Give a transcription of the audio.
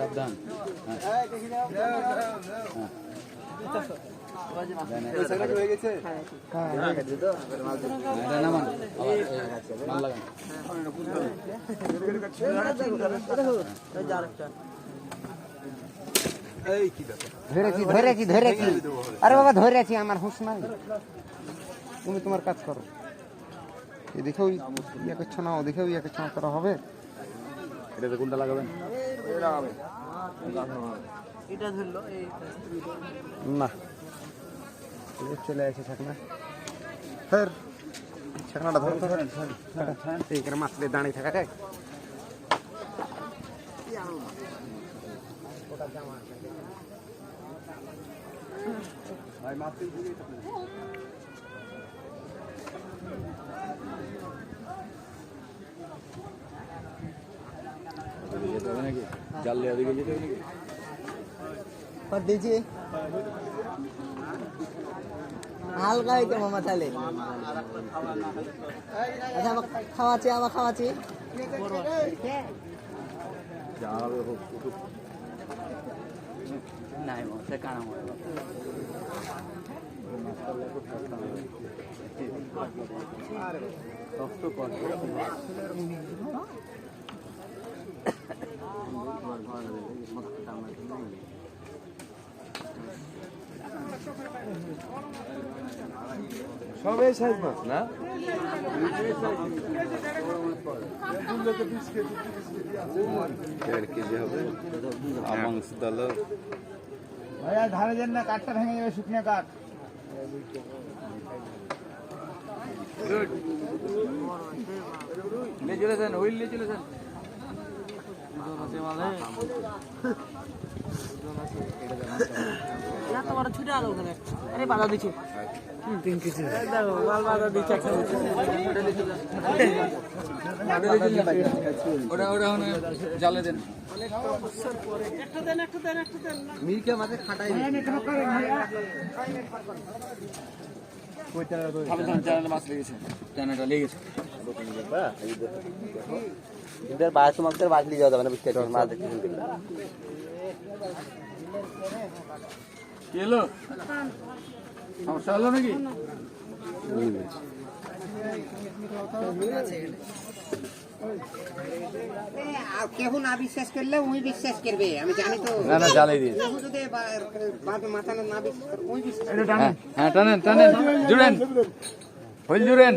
লাগান ধরেছি ধরেছি ধরেছি আরে বাবা ধরেছি আমার হুঁশ নাই তুমি তোমার কাজ করো এদিকেও ইয়ে করছ না ওদিকেও ইয়ে করছ না করা হবে এটাতে কোনটা লাগাবেন। না। চলে আসে ছাকনা ফের ছাকনাটা ধরো। এইখানে মাছ দিয়ে দাঁড়িয়ে থাকা যেতে হবে নাকি? জালিয়া দিকে যেতে হবে নাকি? পর দিয়েছি হালকা হইতে মামা তাহলে। আচ্ছা, কষ্ট কষ্ট সবাই সাইজ মাছ না? দেড় কেজি হবে আর মাংস ভাইয়া ধারে দেন না কাঠটা ভেঙে যাবে শুকনো কাঠ। নিয়ে চলেছেন হুইল নিয়ে চলেছেন জালে দেন মিরকে মাঝে খাটাই মাছ লেগেছে টানাটা লেগেছে এদের বাইরে তোমাকে বাজলি যাওয়া যাবে না বুঝতে পারছি মাছ দেখতে শুনতে এলো সমস্যা হলো নাকি? কেউ না বিশ্বাস করলে ওই বিশ্বাস করবে আমি জানি তো। না না জালে দিয়ে যদি বা- বা- মাথা না বিশ্বাস ওই বিশ্বাস হ্যাঁ হ্যাঁ টানেন টানেন। জুড়েন। হুইল জুড়েন।